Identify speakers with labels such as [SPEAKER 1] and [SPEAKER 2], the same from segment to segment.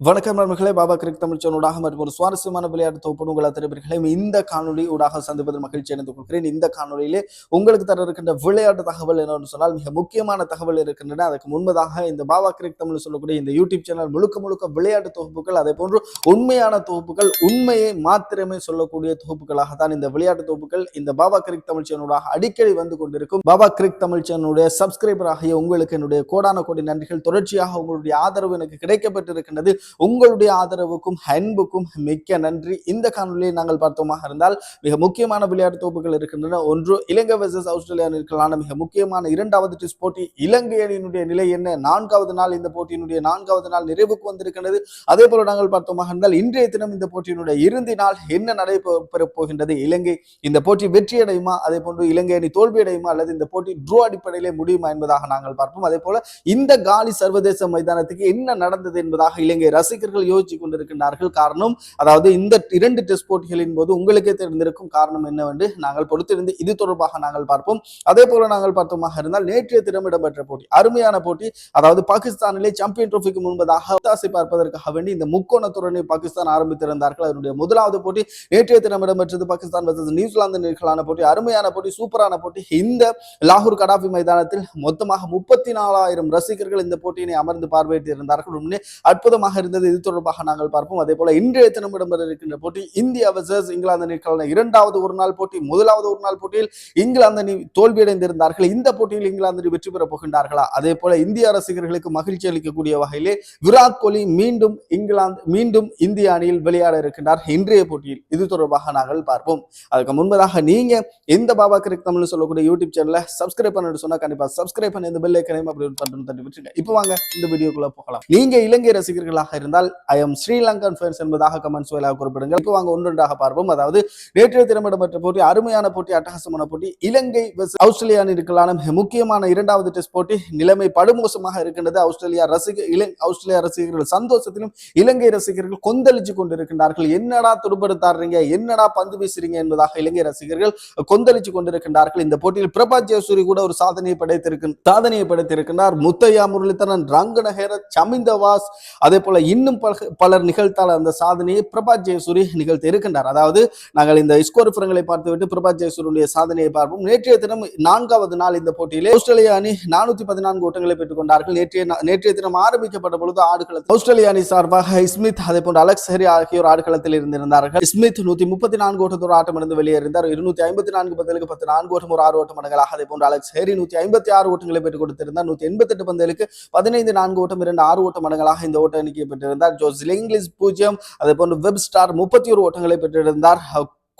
[SPEAKER 1] வணக்கம் நண்பர்களே பாபா கிரிக் தமிழ் ஊடாக மற்றும் ஒரு சுவாரஸ்யமான விளையாட்டு தொகுப்பு உங்கள் அத்தனை இந்த காணொலி ஊடாக சந்திப்பதில் மகிழ்ச்சி அடைந்து கொள்கிறேன். இந்த காணொலியிலே உங்களுக்கு தர இருக்கின்ற விளையாட்டு தகவல் என்னன்னு சொன்னால் மிக முக்கியமான தகவல் இருக்கின்றன. அதுக்கு முன்பதாக இந்த பாபா கிரிக் தமிழ் சொல்லக்கூடிய இந்த யூடியூப் சேனல் முழுக்க முழுக்க விளையாட்டு தொகுப்புகள் அதே போன்று உண்மையான தொகுப்புகள் உண்மையை மாத்திரமே சொல்லக்கூடிய தொகுப்புகளாக தான் இந்த விளையாட்டு தொகுப்புகள் இந்த பாபா கிரிக் தமிழ் சேனலூடாக அடிக்கடி வந்து கொண்டிருக்கும். பாபா கிரிக் தமிழ் சேனலுடைய சப்ஸ்கிரைபர் ஆகிய உங்களுக்கு என்னுடைய கோடான கோடி நன்றிகள். தொடர்ச்சியாக உங்களுடைய ஆதரவு எனக்கு கிடைக்கப்பட்டிருக்கின்றது. உங்களுடைய ஆதரவுக்கும் அன்புக்கும் மிக்க நன்றி. இந்த காணொலியை நாங்கள் பார்த்தோமாக இருந்தால் மிக முக்கியமான விளையாட்டு தொகுப்புகள் இருக்கின்றன. ஒன்று இலங்கை வெர்சஸ் ஆஸ்திரேலியா அணிகளான மிக முக்கியமான இரண்டாவது டெஸ்ட் போட்டி இலங்கை அணியினுடைய நிலை என்ன? நான்காவது நாள் இந்த போட்டியினுடைய நான்காவது நாள் நிறைவுக்கு வந்திருக்கிறது அதே போல நாங்கள் பார்த்தோமாக இருந்தால் இன்றைய தினம் இந்த போட்டியினுடைய இறுதி நாள் என்ன நடைபெறப் போகின்றது? இலங்கை இந்த போட்டி வெற்றி அடையுமா? அதே போன்று இலங்கை அணி தோல்வி அடையுமா? அல்லது இந்த போட்டி ட்ரோ அடிப்படையிலே முடியுமா என்பதாக நாங்கள் பார்ப்போம். அதே போல இந்த காலி சர்வதேச மைதானத்துக்கு என்ன நடந்தது என்பதாக இலங்கை ரசிகர்கள் யோசிச்சு கொண்டிருக்கின்றார்கள். காரணம் அதாவது இந்த இரண்டு டெஸ்ட் போட்டிகளின் போது உங்களுக்கே தெரிந்திருக்கும் காரணம் என்னவென்று நாங்கள் பொறுத்திருந்து இது தொடர்பாக நாங்கள் பார்ப்போம். அதே போல நாங்கள் பார்த்தோமாக இருந்தால் நேற்றைய தினம் இடம்பெற்ற போட்டி அருமையான போட்டி அதாவது பாகிஸ்தானிலே சாம்பியன் ட்ரோஃபிக்கு முன்பதாக ஒத்தாசை பார்ப்பதற்காக வேண்டி இந்த முக்கோண துறனை பாகிஸ்தான் ஆரம்பித்திருந்தார்கள். அதனுடைய முதலாவது போட்டி நேற்றைய தினம் இடம்பெற்றது பாகிஸ்தான் வர்சஸ் நியூசிலாந்து நிகழ்ச்சியான போட்டி அருமையான போட்டி சூப்பரான போட்டி. இந்த லாகூர் கடாபி மைதானத்தில் மொத்தமாக முப்பத்தி நாலாயிரம் ரசிகர்கள் இந்த போட்டியினை அமர்ந்து பார்வையிட்டு இருந்தார்கள் அற்புதமாக இருந்தது. இது தொடர்பாக நாங்கள் பார்ப்போம். அதே போல இன்றைய தினம் இடம்பெற இருக்கின்ற போட்டி இந்தியா வர்சஸ் இங்கிலாந்து அணிக்கான இரண்டாவது ஒரு நாள் போட்டி முதலாவது ஒரு நாள் போட்டியில் இங்கிலாந்து அணி தோல்வியடைந்திருந்தார்கள். இந்த போட்டியில் இங்கிலாந்து அணி வெற்றி பெறப் போகின்றார்களா? அதே போல இந்திய ரசிகர்களுக்கு மகிழ்ச்சி அளிக்கக்கூடிய வகையிலே விராட் கோலி மீண்டும் இங்கிலாந்து மீண்டும் இந்திய அணியில் விளையாட இருக்கின்றார். இன்றைய போட்டியில் இது தொடர்பாக நாங்கள் பார்ப்போம். அதுக்கு முன்பதாக நீங்க எந்த பாபா கிரிக் தமிழ் சொல்லக்கூடிய யூடியூப் சேனலை சப்ஸ்கிரைப் பண்ணிட்டு சொன்னா கண்டிப்பா சப்ஸ்கிரைப் பண்ணி இந்த பெல் ஐக்கனையும் அப்படி ஒரு பட்டன் தட்டி விட்டுருங்க. இப்போ வாங்க இந்த வீடியோக்குள்ள போகலாம். நீங்க இலங்கை ரசிகர்களாக இருந்தால் ஐ எம் ஸ்ரீலங்கன் ஃபேன்ஸ் என்பதாக கமெண்ட்ஸ் வாயிலாக குறிப்பிடுங்கள். இப்போ வாங்க ஒன்றொன்றாக பார்ப்போம். அதாவது நேற்றைய தினம் போட்டி அருமையான போட்டி அட்டகாசமான போட்டி இலங்கை ஆஸ்திரேலியா அணிகளுக்கான முக்கியமான இரண்டாவது டெஸ்ட் போட்டி நிலைமை படுமோசமாக இருக்கின்றது. ஆஸ்திரேலியா ரசிக இலங்கை ஆஸ்திரேலியா ரசிகர்கள் சந்தோஷத்திலும் இலங்கை ரசிகர்கள் கொந்தளிச்சு கொண்டிருக்கின்றார்கள். என்னடா துடுப்படுத்தாடுறீங்க என்னடா பந்து வீசுறீங்க? என்பதாக இலங்கை ரசிகர்கள் கொந்தளிச்சு கொண்டிருக்கின்றார்கள். இந்த போட்டியில் பிரபாத் ஜெயசூரி கூட ஒரு சாதனையை படைத்திருக்கு சாதனையை படைத்திருக்கின்றார். முத்தையா முரளிதரன் ரங்கநகர சமிந்தவாஸ் அதே போல இன்னும் பல- பலர் நிகழ்த்தால் அந்த சாதனையை பிரபாத் ஜெயசூரி நிகழ்த்தி இருக்கின்றார். அதாவது நாங்கள் இந்த ஸ்கோர் விவரங்களை பார்த்துவிட்டு பிரபாத் ஜெயசூரியுடைய சாதனையை பார்ப்போம். நேற்றைய தினம் நான்காவது நாள் இந்த போட்டியிலே ஆஸ்திரேலியா அணி நானூத்தி பதினான்கு ஓட்டங்களை பெற்றுக் கொண்டார்கள் நேற்றைய நா- நேற்றைய தினம் ஆரம்பிக்கப்பட்ட பொழுது ஆடுகளத்தில் ஆஸ்திரேலியா அணி சார்பாக ஸ்மித் அதே போன்று அலெக்ஸ் ஹெரி ஆகியோர் ஆடுகளத்தில் இருந்திருந்தார்கள். ஸ்மித் நூத்தி முப்பத்தி நான்கு ஓட்டத்தோடு ஆட்டம் இருந்து வெளியேறினார் இருநூத்தி ஐம்பத்தி நான்கு பதிலுக்கு பத்து நான்கு ஓட்டம் ஒரு ஆறு ஓட்டம் மடங்களாக அதே போன்று அலெக்ஸ் ஹெரி நூத்தி ஐம்பத்தி ஆறு ஓட்டங்களை பெற்றுக் கொடுத்திருந்தார். நூத்தி எண்பத்தி எட்டு பந்தலுக்கு பதினைந்து நான்கு ஓட்டம் இரண்டு ஆறு ஓட்ட மடங்களாக இந்த ஓட்ட எண்ணிக்கை பெற்றிருந்தார். ஜோஸ் இங்கிலீஷ் பூஜ்ஜியம் அதே போன்று வெப் ஸ்டார் முப்பத்தி ஒரு ஓட்டங்களை பெற்றிருந்தார்.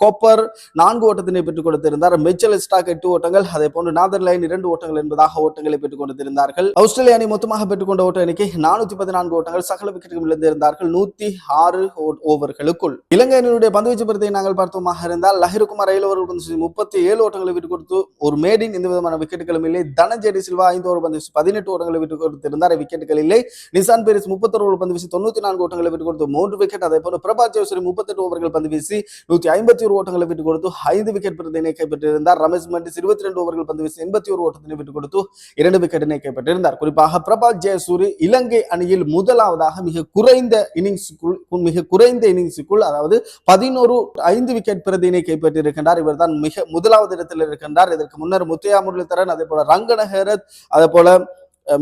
[SPEAKER 1] கோப்பர் நான்கு ஓட்டத்தினை பெற்றுக் கொடுத்திருந்தார். மிச்சல் ஸ்டாக் எட்டு ஓட்டங்கள் அதே போன்று நாதர் லைன் இரண்டு ஓட்டங்கள் என்பதாக ஓட்டங்களை பெற்றுக் கொடுத்திருந்தார்கள் ஆஸ்திரேலிய அணி மொத்தமாக பெற்றுக்கொண்ட ஓட்ட எண்ணிக்கை நானூத்தி பதினான்கு ஓட்டங்கள் சகல விக்கெட்டுகள் இழந்திருந்தார்கள் நூத்தி ஆறு ஓவர்களுக்குள். இலங்கை அணியினுடைய பந்துவீச்சு பருத்தை நாங்கள் பார்த்தோமாக இருந்தால் லஹிருக்குமார் ரயில் முப்பத்தி ஏழு ஓட்டங்களை விட்டு கொடுத்து ஒரு மேடின் எந்த விதமான விக்கெட்டுகளும் இல்லை. தனஞ்சேடி சில்வா ஐந்து ஓவர் பந்து பதினெட்டு ஓட்டங்களை விட்டு கொடுத்திருந்தார். விக்கெட்டுகள் இல்லை. நிசான் பேரிஸ் முப்பத்தொரு ஓவர் பந்து வீசி தொண்ணூத்தி நான்கு ஓட்டங்களை விட்டு கொடுத்து மூன்று விக்கெட். அதே போன்று பிரபாத் ஜோசரி முப்பத்தெட்டு ஓவர்கள் பந்து வீசி நூத்தி ஐம்பத்தி ஒரு ஓட்டங்களை விட்டு கொடுத்து ஐந்து விக்கெட் பிரதினை கைப்பற்றியிருந்தார். ரமேஷ் மண்டிஸ் இருபத்தி ரெண்டு ஓவர்கள் பந்து வீசி எண்பத்தி ஒரு ஓட்டத்தினை விட்டு கொடுத்து இரண்டு விக்கெட்டினை கைப்பற்றியிருந்தார். குறிப்பாக பிரபாத் ஜெயசூரி இலங்கை அணியில் முதலாவதாக மிக குறைந்த இன்னிங்ஸுக்குள் மிக குறைந்த இன்னிங்ஸுக்குள் அதாவது பதினோரு ஐந்து விக்கெட் பிரதினை கைப்பற்றியிருக்கின்றார். இவர்தான் மிக முதலாவது இடத்தில் இருக்கின்றார். இதற்கு முன்னர் முத்தையா முரளிதரன் அதே போல ரங்கனஹரத் அதே போல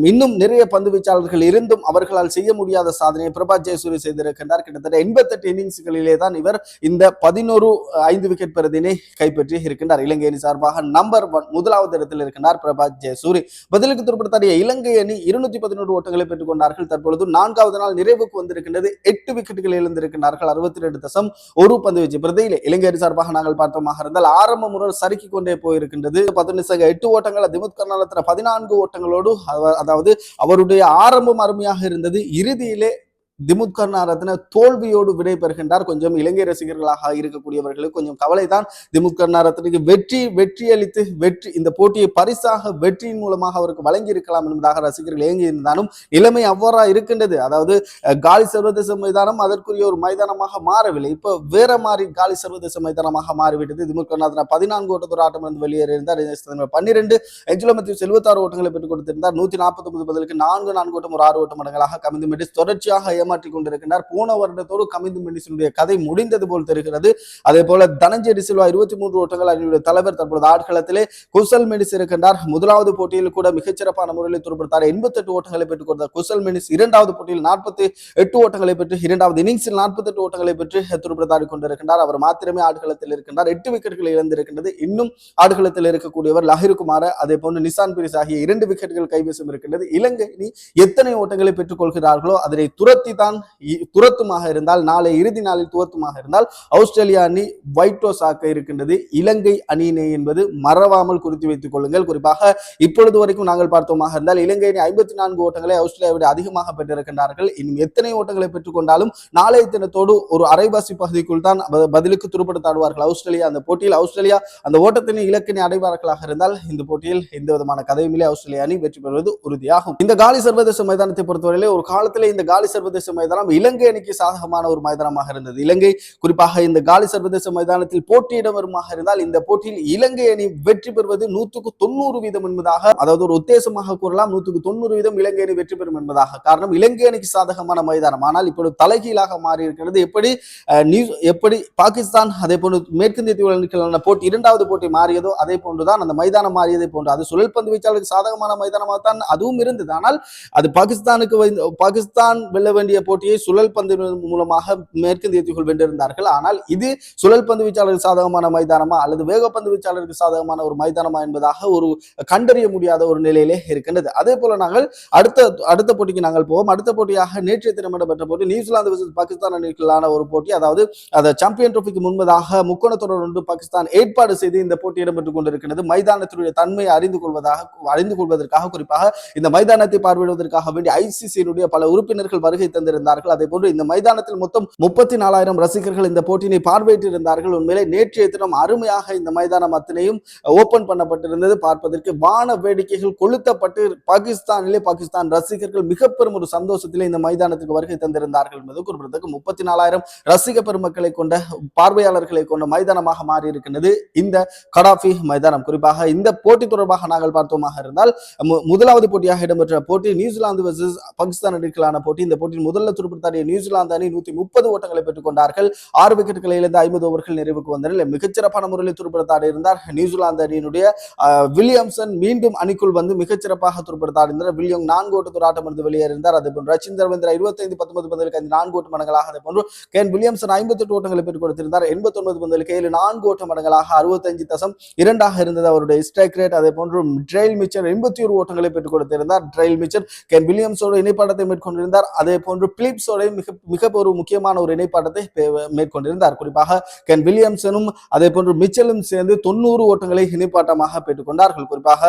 [SPEAKER 1] இன்னும் நிறைய பந்து வீச்சாளர்கள் இருந்தும் அவர்களால் செய்ய முடியாத சாதனையை பிரபாத் ஜெயசூரி செய்திருக்கின்றார். கிட்டத்தட்ட எண்பத்தெட்டு இன்னிங்ஸ்களிலே தான் இவர் இந்த பதினோரு ஐந்து விக்கெட் பிரதினை கைப்பற்றி இருக்கின்றார். இலங்கை அணி சார்பாக நம்பர் ஒன் முதலாவது இடத்தில் இருக்கின்றார் பிரபாத் ஜெயசூரி. பதிலுக்கு துருப்படுத்தாடிய இலங்கை அணி இருநூத்தி பதினோரு ஓட்டங்களை பெற்றுக் கொண்டார்கள் தற்பொழுது நான்காவது நாள் நிறைவுக்கு வந்திருக்கின்றது. எட்டு விக்கெட்டுகள் இழந்திருக்கிறார்கள் அறுபத்தி ரெண்டு தசம் ஒரு பந்து வீச்சு. பிரதியிலே இலங்கை அணி சார்பாக நாங்கள் பார்த்தோமாக இருந்தால் ஆரம்ப முறை சறுக்கி கொண்டே போயிருக்கின்றது. பத்து சக எட்டு ஓட்டங்கள். திமுத் கர்நாடகத்தில் பதினான்கு ஓட்டங்களோடு அவர் அதாவது அவருடைய ஆரம்பம் அருமையாக இருந்தது இறுதியிலே திமுத் கருணாரத்ன தோல்வியோடு விடைபெறுகின்றார் கொஞ்சம் இலங்கை ரசிகர்களாக இருக்கக்கூடியவர்களுக்கு கொஞ்சம் கவலைதான். திமுத் கருணாரத்னுக்கு வெற்றி வெற்றி அளித்து வெற்றி இந்த போட்டியை பரிசாக வெற்றியின் மூலமாக அவருக்கு வழங்கி இருக்கலாம் என்பதாக ரசிகர்கள் இயங்கி இருந்தாலும் நிலைமை அவ்வாறா இருக்கின்றது. அதாவது காலி சர்வதேச மைதானம் அதற்குரிய ஒரு மைதானமாக மாறவில்லை. இப்போ வேற மாதிரி காலி சர்வதேச மைதானமாக மாறிவிட்டது. திமுக கருணாரத்ன பதினான்கு ஓட்டத்தொரு ஆட்டம் இருந்து வெளியேறியிருந்தார் பன்னிரெண்டு எஞ்சுல மத்திய செல்வத்தாறு ஓட்டங்களை பெற்றுக் கொடுத்திருந்தார். நூத்தி நாற்பத்தி ஒன்பது பதிலுக்கு நான்கு நான்கு ஓட்டம் ஒரு ஆறு ஓட்டம் மடங்களாக கமிந்து தொடர்ச்சியாக ஏமாற்றிக் கொண்டிருக்கின்றார். போன வருடத்தோடு கமிந்து மெண்டிசனுடைய கதை முடிந்தது போல் தெரிகிறது. அதே போல தனஞ்சேரி டிசில்வா இருபத்தி மூன்று ஓட்டங்கள் அணியுடைய தலைவர் தற்பொழுது ஆட்களத்திலே குசல் மெனிஸ் இருக்கின்றார். முதலாவது போட்டியில் கூட மிகச்சிறப்பான முறையில் துருப்படுத்தார் எண்பத்தி எட்டு ஓட்டங்களை பெற்றுக் கொடுத்தார். குசல் மெனிஸ் இரண்டாவது போட்டியில் நாற்பத்தி எட்டு ஓட்டங்களை பெற்று இரண்டாவது இன்னிங்ஸில் நாற்பத்தி எட்டு ஓட்டங்களை பெற்று துருப்படுத்தாடி கொண்டிருக்கின்றார். அவர் மாத்திரமே ஆட்களத்தில் இருக்கின்றார். எட்டு விக்கெட்டுகள் இழந்திருக்கின்றது. இன்னும் ஆடுகளத்தில் இருக்கக்கூடியவர் லஹிருகுமார அதே போன்று நிசான் பிரிஸ் ஆகிய இரண்டு விக்கெட்டுகள் கைவசம் இருக்கின்றது. இலங்கை அணி எத்தனை ஓட்டங்களை பெற்றுக் கொள்கிறார்களோ அதனை துரத்தி தான் துரத்துமாக இருந்தால் நாளை இறுதி நாளில் துவத்துமாக இருந்தால் ஆஸ்திரேலியா அணி ஒயிட் ஆக்க இருக்கின்றது. இலங்கை அணியினை என்பது மறவாமல் குறித்து வைத்துக் கொள்ளுங்கள். குறிப்பாக இப்பொழுது வரைக்கும் நாங்கள் பார்த்தோமாக இருந்தால் இலங்கை அணி ஐம்பத்தி நான்கு ஓட்டங்களை ஆஸ்திரேலியா விட அதிகமாக பெற்றிருக்கின்றார்கள். இன்னும் எத்தனை ஓட்டங்களை பெற்றுக்கொண்டாலும் நாளைய தினத்தோடு ஒரு அரைவாசி பகுதிக்குள் தான் பதிலுக்கு துருப்படுத்தாடுவார்கள் ஆஸ்திரேலியா அந்த போட்டியில் ஆஸ்திரேலியா அந்த ஓட்டத்தினை இலக்கினை அடைவார்களாக இருந்தால் இந்த போட்டியில் எந்த விதமான கதையுமில்லை ஆஸ்திரேலியா அணி வெற்றி பெறுவது உறுதியாகும். இந்த காலி சர்வதேச மைதானத்தை பொறுத்தவரையிலே ஒரு காலத்திலே இந்த காலி சர்வதேச சர்வதேச மைதானம். இலங்கை அணிக்கு சாதகமான ஒரு மைதானமாக இருந்தது. இலங்கை குறிப்பாக இந்த காலி சர்வதேச மைதானத்தில் போட்டியிட வருமாக இருந்தால் இந்த போட்டியில் இலங்கை அணி வெற்றி பெறுவது நூற்றுக்கு தொண்ணூறு வீதம் என்பதாக அதாவது ஒரு உத்தேசமாக கூறலாம் நூற்றுக்கு தொண்ணூறு வீதம் இலங்கை அணி வெற்றி பெறும் என்பதாக. காரணம் இலங்கை அணிக்கு சாதகமான மைதானம். ஆனால் இப்பொழுது தலைகீழாக மாறி இருக்கிறது எப்படி நியூஸ் எப்படி பாகிஸ்தான் அதே போன்று மேற்கிந்திய தீவுகளுக்கான போட்டி இரண்டாவது போட்டி மாறியதோ அதே போன்றுதான் அந்த மைதானம் மாறியதை போன்று. அது சுழல் பந்து வீச்சாளருக்கு சாதகமான மைதானமாக தான் அதுவும் இருந்தது. ஆனால் அது பாகிஸ்தானுக்கு பாகிஸ்தான் வெல்ல வேண்டிய போட்டியை சுழல் பந்து மூலமாக மேற்கிந்திய தீவுகள் வென்றிருந்தார்கள். ஆனால் இது சுழல் பந்து வீச்சாளருக்கு சாதகமான மைதானமா அல்லது வேகப்பந்து வீச்சாளருக்கு சாதகமான ஒரு மைதானமா என்பதாக ஒரு கண்டறிய முடியாத ஒரு நிலையிலே இருக்கின்றது. அதே போல நாங்கள் அடுத்த அடுத்த போட்டிக்கு நாங்கள் போவோம். அடுத்த போட்டியாக நேற்றைய தினம் இடம்பெற்ற போட்டி நியூசிலாந்து பாகிஸ்தான் அணிகளான ஒரு போட்டி. அதாவது அந்த சாம்பியன் ட்ரோஃபிக்கு முன்பதாக முக்கோண தொடர் ஒன்று பாகிஸ்தான் ஏற்பாடு செய்து இந்த போட்டி இடம்பெற்றுக் கொண்டிருக்கிறது மைதானத்தினுடைய தன்மையை அறிந்து கொள்வதாக அறிந்து கொள்வதற்காக குறிப்பாக இந்த மைதானத்தை பார்வையிடுவதற்காக வேண்டிய ஐசிசியினுடைய பல உறுப்பினர்கள் வருகை வந்திருந்தார்கள். அதே போன்று இந்த மைதானத்தில் மொத்தம் முப்பத்தி நாலாயிரம் ரசிகர்கள் இந்த போட்டியினை பார்வையிட்டிருந்தார்கள். உண்மையிலே நேற்றைய தினம் அருமையாக இந்த மைதானம் அத்தனையும் ஓபன் பண்ணப்பட்டிருந்தது. பார்ப்பதற்கு வான வேடிக்கைகள் கொளுத்தப்பட்டு பாகிஸ்தானிலே பாகிஸ்தான் ரசிகர்கள் மிக பெரும் ஒரு சந்தோஷத்திலே இந்த மைதானத்துக்கு வருகை தந்திருந்தார்கள் என்பது குறிப்பிடத்தக்க. முப்பத்தி நாலாயிரம் ரசிக பெருமக்களை கொண்ட பார்வையாளர்களை கொண்ட மைதானமாக மாறி இருக்கின்றது இந்த கடாஃபி மைதானம். குறிப்பாக இந்த போட்டி தொடர்பாக நாங்கள் பார்த்தோமாக இருந்தால் முதலாவது போட்டியாக இடம்பெற்ற போட்டி நியூசிலாந்து வெர்சஸ் பாகிஸ்தான் இடையிலான போட்டி. இந்த போட்டியின் முதல்ல துடுப்படுத்தாடிய நியூசிலாந்து அணி நூத்தி முப்பது ஓட்டங்களை பெற்றுக் கொண்டார்கள். ஆறு விக்கெட்டுகளை இழந்து ஐம்பது ஓவர்கள் நிறைவுக்கு வந்தனர் மிகச்சிறப்பான முறையில் துடுப்படுத்தாடி இருந்தார். நியூசிலாந்து அணியினுடைய வில்லியம்சன் மீண்டும் அணிக்குள் வந்து மிகச்சிறப்பாக துடுப்படுத்தாடி இருந்தார். வில்லியம் நான்கு ஓட்டு துராட்டம் இருந்து வெளியேறினார் அதே போன்று ரச்சின் தர்வேந்திரா இருபத்தைந்து பத்தொன்பது பந்தலுக்கு ஐந்து நான்கு ஓட்டு மடங்களாக அதே போன்று கேன் வில்லியம்சன் ஐம்பத்தெட்டு ஓட்டங்களை பெற்றுக் கொடுத்திருந்தார். எண்பத்தி ஒன்பது பந்தலுக்கு ஏழு நான்கு ஓட்ட மடங்களாக அறுபத்தஞ்சு தசம் இரண்டாக இருந்தது அவருடைய ஸ்ட்ரைக் ரேட். அதே போன்று ட்ரெயில் மிச்சர் எண்பத்தி ஒரு ஓட்டங்களை பெற்றுக் கொடுத்திருந்தார். ட்ரெயில் மிச்சர் கேன் வில்லியம்ஸோட இணைப்படத்தை மேற்கொண்டிருந்தார். அதே போன்று பிலிப்ஸோட மிக மிக ஒரு முக்கியமான ஒரு இணைப்பாட்டத்தை மேற்கொண்டிருந்தார். குறிப்பாக கென் வில்லியம்சனும் அதே போன்று மிச்சலும் சேர்ந்து தொண்ணூறு ஓட்டங்களை இணைப்பாட்டமாக பெற்றுக்கொண்டார்கள். குறிப்பாக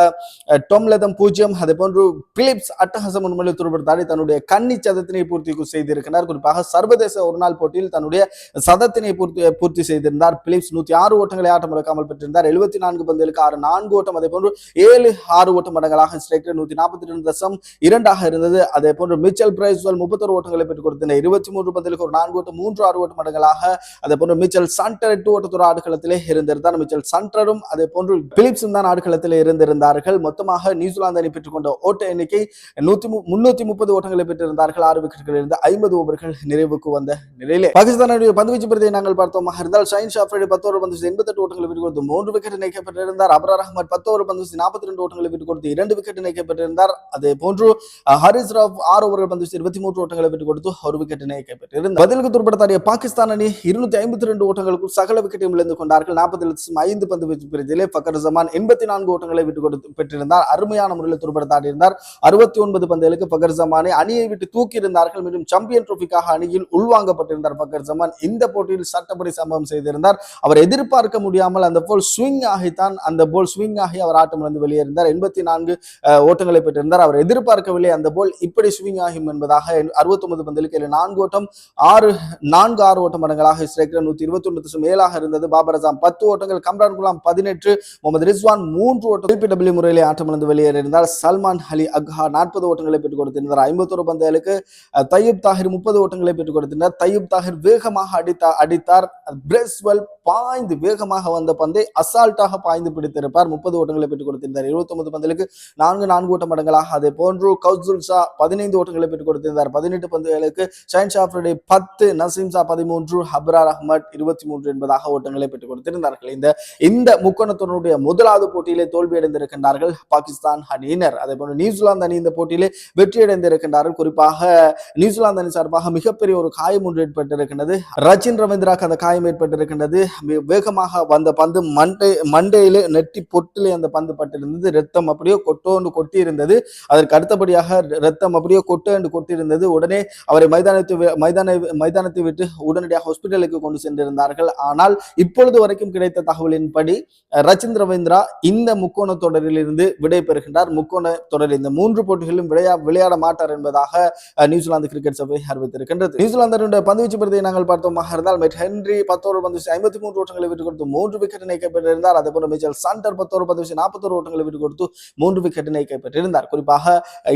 [SPEAKER 1] அஹ், டொம் பூஜ்ஜியம் அதே போன்று பிலிப்ஸ் அட்டகாசம் உண்மையில் துருப்படுத்தாடி தன்னுடைய கன்னி சதத்தினை பூர்த்தி செய்திருக்கிறார். குறிப்பாக சர்வதேச ஒரு நாள் போட்டியில் தன்னுடைய சதத்தினை பூர்த்தி பூர்த்தி செய்திருந்தார். பிலிப்ஸ் நூத்தி ஆறு ஓட்டங்களை ஆட்டம் இழக்காமல் பெற்றிருந்தார். எழுபத்தி நான்கு பந்துகளுக்கு ஆறு நான்கு ஓட்டம் அதே போன்று ஏழு ஆறு ஓட்டம் மடங்களாக ஸ்ட்ரைக் நூத்தி நாற்பத்தி ரெண்டு தசம் இரண்டாக இருந்தது. அதே போன்று மிச்சல் பிரைஸ்வல் முப்பத்தொரு ஓட்டங்களை பெற்றுக் கொடுத்திருந்தார் இருபத்தி மூன்று பந்தலுக்கு ஒரு நான்கு ஓட்டம் மூன்று ஆறு ஓட்டம் மடங்களாக. அதே போன்று மிச்சல் சண்டர் எட்டு ஓட்டத்தோடு ஆடுகளத்திலே இருந்திருந்தார். மிச்சல் சண்டரும் அதே போன்று பிலிப்ஸும் தான் ஆடுகளத்திலே இருந்திருந்தார்கள். மொத்தமாக நியூசிலாந்து அணி பெற்றுக்கொண்ட ஓட்ட எண்ணிக்கை நூத்தி முன்னூத்தி முப்பது ஓட்டங்களை பெற்றிருந்தார்கள். ஆறு விக்கெட்டுகள் இருந்து ஐம்பது ஓவர்கள் நிறைவுக்கு வந்த நிலையிலே. பாகிஸ்தானுடைய பந்துவீச்சு பிரதியை நாங்கள் பார்த்தோமாக இருந்தால் ஷைன் ஷாஃப்ரேடி பத்து ஓவர் பந்து எண்பத்தெட்டு ஓட்டங்களை விட்டு கொடுத்து மூன்று விக்கெட் இணைக்கப்பட்டிருந்தார் அபரார் அகமது பத்து ஓவர் பந்து நாற்பத்தி ரெண்டு ஓட்டங்களை விட்டு கொடுத்து இரண்டு விக்கெட் இணைக்கப்பட்டிருந்தார் அதே போன்று ஹரிஸ் ராவ் ஆறு ஓவர்கள் பந்து இருபத்தி மூன்று ஓட்டங்களை விட்டு கொடுத்து ஒரு விக்கெட் இணைக்கப்பட்டிருந்தார் பதிலுக்கு துருப்படுத்தாடிய பாகிஸ்தான் அணி இருநூத்தி ஐம்பத்தி ரெண்டு ஓட்டங்களுக்குள் சகல விக்கெட்டையும் இழந்து கொண்டார்கள். நாற்பது லட்சம் ஐந்து பந்து வீச்சு பிரதியிலே ஃபக்கர் ஜமான் எண்பத்தி நான்கு ஓட்டங்களை விட்டு கொடுத்து பெற்றிருந்தார். அருமையான முறையில் துருப்படுத்தாடி இருந்தார் அறுபத்தி ஒன்பது பந்துகளுக்கு ஃபக்கர் ஜமானை அணியை விட்டு தூக்கி இருந்தார்கள் மீண்டும் சாம்பியன் ட்ரோஃபிக்காக அணியில் உள்வாங்கப்பட்டிருந்தார் ஃபக்கர் ஜமான். இந்த போட்டியில் சட்டப்படி சம்பவம் செய்திருந்தார். அவர் எதிர்பார்க்க முடியாமல் அந்த போல் ஸ்விங் ஆகித்தான் அந்த போல் ஸ்விங் ஆகி அவர் ஆட்டமிழந்து வெளியேறினார். எண்பத்தி நான்கு ஓட்டங்களை பெற்றிருந்தார். அவர் எதிர்பார்க்கவில்லை அந்த போல் இப்படி ஸ்விங் ஆகும் என்பதாக அறுபத்தி ஒன்பது பந்துகளுக்கு ஏழு நான்கு ஓட்டம் ஆறு நான்கு ஆறு ஓட்டம் மடங்களாக ஸ்ட்ரைக்கர் நூத்தி இருபத்தி ஒன்பது மேலாக இருந்தது. பாபர் அசாம் பத்து ஓட்டங்கள் கம்ரான் குலாம் பதினெட்டு முகமது ரிஸ்வான் மூன்று ஓட்டம். எல்பிடபிள்யூ முறையிலே ஆட்டமிழந்து வெளியேறியிருந்தார். சல்மான் அலி அக்ஹா நாற்பது ஓட்டங்களை பெற்றுக் கொடுத்திருந்தார். ஐம்பத்தொரு பந்துகளுக்கு அஹ், தையூப் தாஹிர் முப்பது ஓட்டங்களை பெற்றுக் கொடுத்திருந்தார். தையூப் தாகிர் வேகமாக அடித்தா அடித்தார். பிரேஸ்வெல் பாய்ந்து வேகமாக வந்த பந்தை அசால்ட்டாக பாய்ந்து பிடித்திருப்பார். முப்பது ஓட்டங்களை பெற்றுக் கொடுத்திருந்தார். இருபத்தி ஒன்பது பந்துகளுக்கு நான்கு நான்கு ஓட்ட மடங்களாக. அதே போன்று கௌசுல் ஷா பதினைந்து ஓட்டங்களை பெற்றுக் கொடுத்திருந்தார். பதினெட்டு பன்னிரண்டு பந்துகளுக்கு ஷைன் ஷாஃப்ரடி பத்து நசீம் பதிமூன்று ஹப்ரார் அஹ்மத் இருபத்தி மூன்று என்பதாக ஓட்டங்களை பெற்றுக் கொடுத்திருந்தார்கள். இந்த இந்த முக்கோணத்தினுடைய முதலாவது போட்டியிலே தோல்வியடைந்திருக்கின்றார்கள் பாகிஸ்தான் அணியினர். அதே போன்று நியூசிலாந்து அணி இந்த போட்டியிலே வெற்றியடைந்திருக்கின்றார்கள் குறிப்பாக நியூசிலாந்து அணி சார்பாக மிகப்பெரிய ஒரு காயம் ஒன்று ஏற்பட்டிருக்கின்றது. ரச்சின் ரவீந்திராக்கு அந்த காயம் ஏற்பட்டிருக்கின்றது. வேகமாக வந்த பந்து மண்டை மண்டையிலே நெட்டி பொட்டிலே அந்த பந்து பட்டிருந்தது. ரத்தம் அப்படியே கொட்டோன்னு கொட்டி இருந்தது அதற்கு அடுத்தபடியாக ரத்தம் அப்படியே கொட்டோன்னு கொட்டி இருந்தது உடனே அவரை மைதானத்தை மைதான மைதானத்தை விட்டு உடனடியாக ஹாஸ்பிட்டலுக்கு கொண்டு சென்றிருந்தார்கள். ஆனால் இப்பொழுது வரைக்கும் கிடைத்த தகவலின்படி அஹ், ரச்சின் ரவீந்திரா இந்த முக்கோண தொடரிலிருந்து விடை பெறுகின்றார். முக்கோண தொடர் இந்த மூன்று போட்டிகளிலும் விளையா விளையாட மாட்டார் என்பதாக நியூசிலாந்து கிரிக்கெட் சபை அறிவித்திருக்கின்றது. நியூசிலாந்தினுடைய பந்துவீச்சு பிரதியை நாங்கள் பார்த்தோமாக இருந்தால் மெட் ஹென்ரி பத்தோரு பந்து ஐம்பத்தி மூன்று ஓட்டங்களை விட்டு கொடுத்து மூன்று விக்கெட்டினை கைப்பற்றிருந்தார் அதே போல மிச்சல் சாண்டர் பத்தோரு பந்து நாற்பத்தோரு ஓட்டங்களை விட்டு கொடுத்து மூன்று விக்கெட்டினை கைப்பற்றியிருந்தார். குறிப்பாக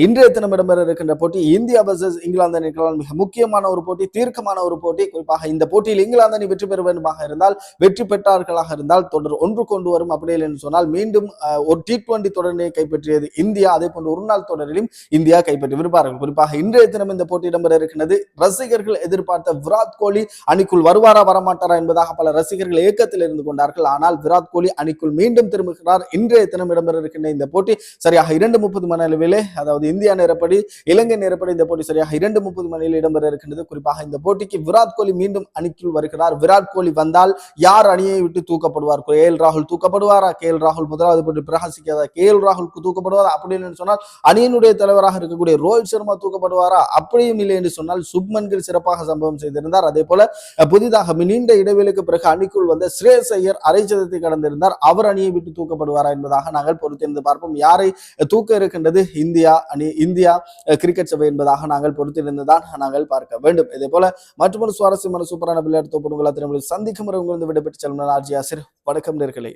[SPEAKER 1] இன்றைய தினம் இடம்பெற இருக்கின்ற போட்டி இந்தியா வர்சஸ் இங்கிலாந்து இங்கிலாந்து அணிகளால் மிக முக்கியமான ஒரு போட்டி தீர்க்கமான ஒரு போட்டி. குறிப்பாக இந்த போட்டியில் இங்கிலாந்து அணி வெற்றி பெற வேண்டுமாக இருந்தால் வெற்றி பெற்றார்களாக இருந்தால் தொடர் ஒன்று கொண்டு வரும் அப்படி இல்லை என்று சொன்னால் மீண்டும் ஒரு டி டுவெண்டி தொடரினை கைப்பற்றியது இந்தியா. அதே போன்று ஒரு நாள் தொடரிலும் இந்தியா கைப்பற்றி விரும்பார்கள் குறிப்பாக இன்றைய தினம் இந்த போட்டி இடம்பெற இருக்கிறது. ரசிகர்கள் எதிர்பார்த்த விராட் கோலி அணிக்குள் வருவாரா வரமாட்டாரா என்பதாக பல ரசிகர்கள் இயக்கத்தில் இருந்து கொண்டார்கள். ஆனால் விராட் கோலி அணிக்குள் மீண்டும் திரும்புகிறார். இன்றைய தினம் இடம்பெற இருக்கின்ற இந்த போட்டி சரியாக இரண்டு முப்பது மணி அளவிலே அதாவது இந்தியா நேரப்படி இலங்கை நேரப்படி இந்த போட்டி சரியாக இரண்டு இரண்டு முப்பது மணியில் இடம்பெற இருக்கின்றது. குறிப்பாக இந்த போட்டிக்கு விராட் கோலி மீண்டும் அணிக்குள் வருகிறார். விராட் கோலி வந்தால் யார் அணியை விட்டு தூக்கப்படுவார்? கே எல் ராகுல் தூக்கப்படுவாரா? கே எல் ராகுல் முதலாவது போட்டி பிரகாசிக்காதா? கே எல் ராகுல் தூக்கப்படுவாரா? அப்படின்னு சொன்னால் அணியினுடைய தலைவராக இருக்கக்கூடிய ரோஹித் சர்மா தூக்கப்படுவாரா? அப்படியும் இல்லை என்று சொன்னால் சுப்மன்கில் சிறப்பாக சம்பவம் செய்திருந்தார். அதே போல புதிதாக நீண்ட இடைவெளிக்கு பிறகு அணிக்குள் வந்த ஸ்ரேஸ் ஐயர் அரைச்சதத்தை கடந்திருந்தார். அவர் அணியை விட்டு தூக்கப்படுவாரா என்பதாக நாங்கள் பொறுத்திருந்து பார்ப்போம். யாரை தூக்க இருக்கின்றது? இந்தியா அணி இந்தியா கிரிக்கெட் சபை என்பதாக நாங்கள் பொறுத்திருந்து பொறுத்திருந்துதான் நாங்கள் பார்க்க வேண்டும். இதே போல மற்றொரு சுவாரஸ்யமான சூப்பரான விளையாட்டு தொகுப்பு உங்களை திரும்ப சந்திக்கும் முறை உங்களிருந்து விடைபெற்று செல்லும் ஆர்ஜி ஆசிர். வணக்கம் நேர்களே.